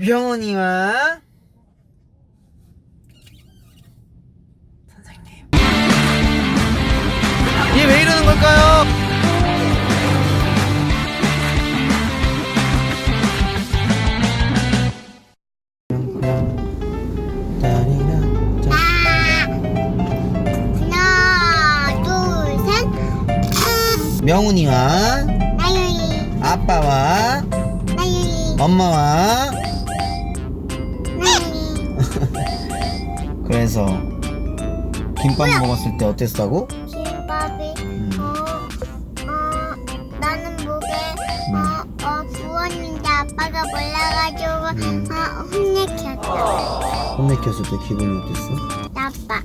병원이와 선생님 얘 왜 이러는 걸까요? 다리랑 짠. 하나, 둘, 셋. 명훈이와 나윤이, 아빠와 나윤이, 엄마와 그래서 김밥 먹었을 때 어땠다고? 김밥이 음. 어, 어, 나는 목에 어, 어, 부었는데 아빠가 몰라가지고 음. 어, 혼내켰어. 혼내켰을 때 기분이 어땠어? 나빠.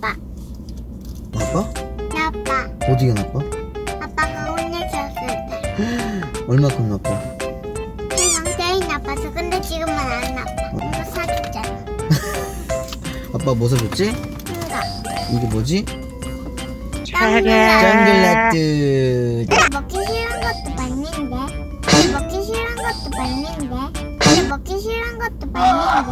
나빠. 나빠? 나빠. 어디가 나빠? 아빠가 혼내켰을 때. 얼마큼 나빠? 세상 제일 나빠서 근데 지금은 안 나빠. 아빠 뭐 사줬지? 이거. 이게 뭐지? 짱글라. 짱글라뜨 먹기 싫은 것도 맞는데. 먹기 싫은 것도 맞는데. 근데 먹기 싫은 것도 맞는데.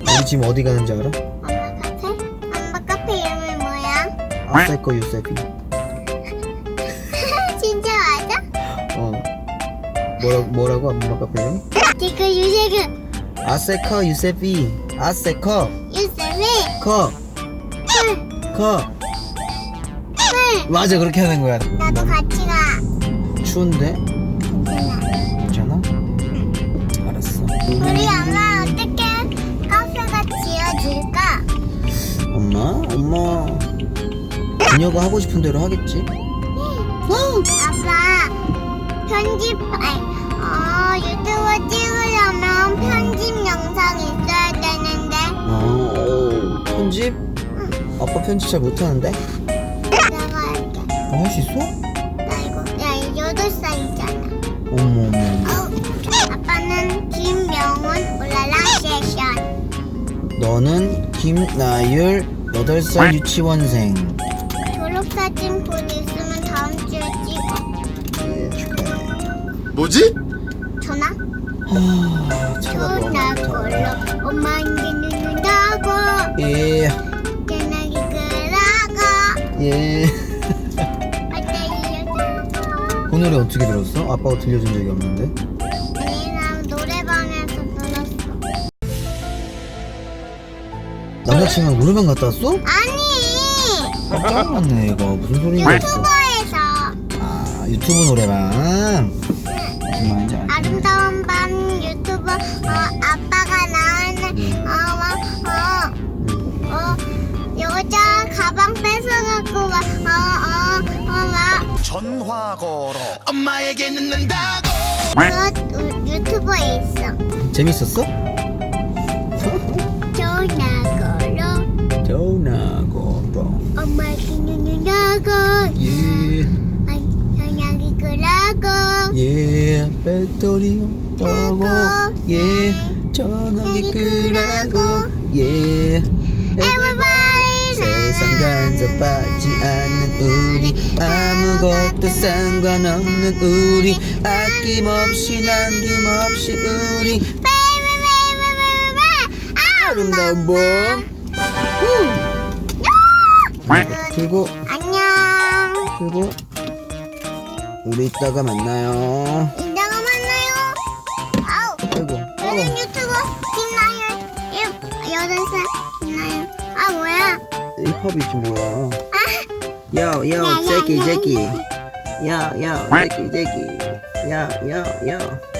우리 지금 어디 가는지 알아? 엄마 카페? 엄마 카페 이름이 뭐야? 아세코 유세비 진짜 맞아? 어 뭐라, 뭐라고 엄마 카페 이름 이? 지금 유세그 아세코 유세비 아세코 유세미 커 커. 맞아 그렇게 하는 거야 나도 같이 가. 추운데? 괜찮아. 괜찮아? 알았어 우리 엄마 어떻게 카페가 지어질까? 엄마? 엄마 그녀가 하고 싶은 대로 하겠지? 아빠 편집 아니 어 유튜브 편집? 아빠 편집 잘 못하는데? 내가 할게. 어, 할수 있어? 나 이거 야 여덟 살이잖아. 어머 어머 어, 아빠는 김명훈 울랄라 세션 너는 김나율 8살 유치원생 졸업사진 곧 있으면 다음 주에 찍어 예, 축하해 뭐지? 전화? 하... 쳐다보라 전화 걸러 엄마 이 그 노래 어떻게 들었어? 아빠가 들려준 적이 없는데 나 노래방에서 들었어 남자친구랑 노래방 갔다 왔어? 아니 깜짝 놀랐네 이거 무슨 소리가 있어 유튜버에서 아 유튜브 노래방 무슨 말인지 알지? 아름다운 밤 유튜버 어, 아빠가 나오는 음. 어어 음. 어, 여자 가방 뺏어갖고 막어어어막 전화 걸어. 엄마에게 늦는다고. 그 유튜버에 있어. 재밌었어? 전화 걸어. 전화 걸어. 엄마 기누누라고. 예, 전화기 끄라고. 예. 배터리 없다고. 예. 전화기 끄라고. 예 간섭하지 않는 우리. 아무것도 상관없는 우리. 아낌없이 남김없이 우리. 아름다운 밤 그리고 안녕. 그리고 우리 이따가 만나요 힙합이 지 뭐야. 아. 야야 제키 제키 야야. 제키 제키 야야야